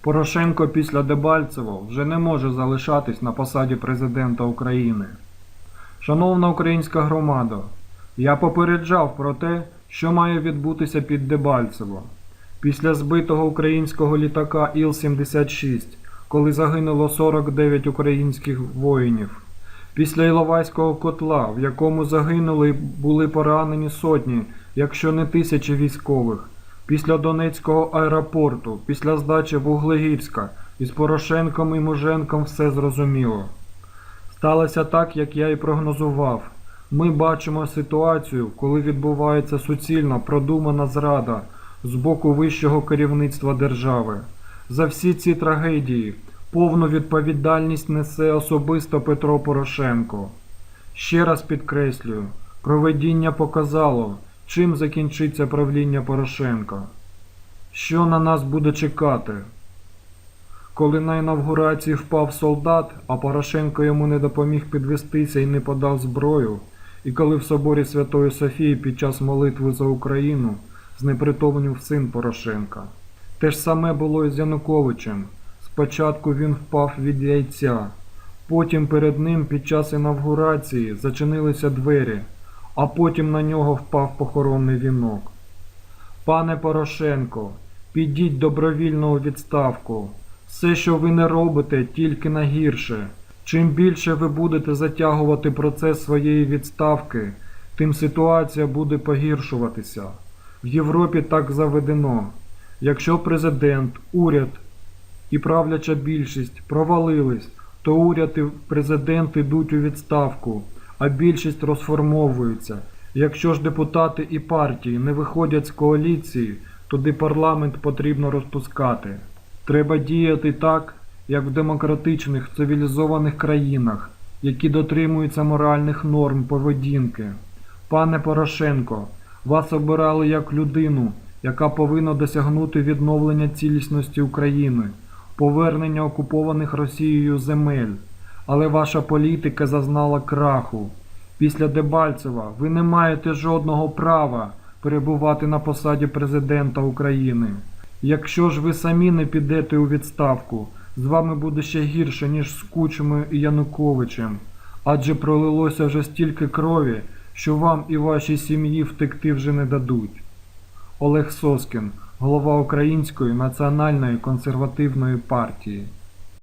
Порошенко після Дебальцево вже не може залишатись на посаді президента України. Шановна українська громада, я попереджав про те, що має відбутися під Дебальцево. Після збитого українського літака Іл-76, коли загинуло 49 українських воїнів. Після Іловайського котла, в якому загинули й були поранені сотні, якщо не тисячі військових. Після Донецького аеропорту, після здачі Вуглегірська, із Порошенком і Муженком все зрозуміло. Сталося так, як я і прогнозував. Ми бачимо ситуацію, коли відбувається суцільна, продумана зрада з боку вищого керівництва держави. За всі ці трагедії повну відповідальність несе особисто Петро Порошенко. Ще раз підкреслюю, проведіння показало, чим закінчиться правління Порошенка. Що на нас буде чекати? Коли на інавгурації впав солдат, а Порошенко йому не допоміг підвестися і не подав зброю, і коли в соборі Святої Софії під час молитви за Україну знепритомнів син Порошенка. Те ж саме було і з Януковичем. Спочатку він впав від яйця, потім перед ним під час інавгурації зачинилися двері, а потім на нього впав похоронний вінок. Пане Порошенко, підіть добровільно у відставку. Все, що ви не робите, тільки на гірше. Чим більше ви будете затягувати процес своєї відставки, тим ситуація буде погіршуватися. В Європі так заведено. Якщо президент, уряд і правляча більшість провалились, то уряд і президент ідуть у відставку, а більшість розформовується. Якщо ж депутати і партії не виходять з коаліції, тоді парламент потрібно розпускати. Треба діяти так, як в демократичних цивілізованих країнах, які дотримуються моральних норм поведінки. Пане Порошенко, вас обирали як людину, яка повинна досягнути відновлення цілісності України, повернення окупованих Росією земель. Але ваша політика зазнала краху. Після Дебальцева ви не маєте жодного права перебувати на посаді президента України. Якщо ж ви самі не підете у відставку, з вами буде ще гірше, ніж з Кучмою і Януковичем, адже пролилося вже стільки крові, що вам і вашій сім'ї втекти вже не дадуть. Олег Соскін, голова Української національної консервативної партії.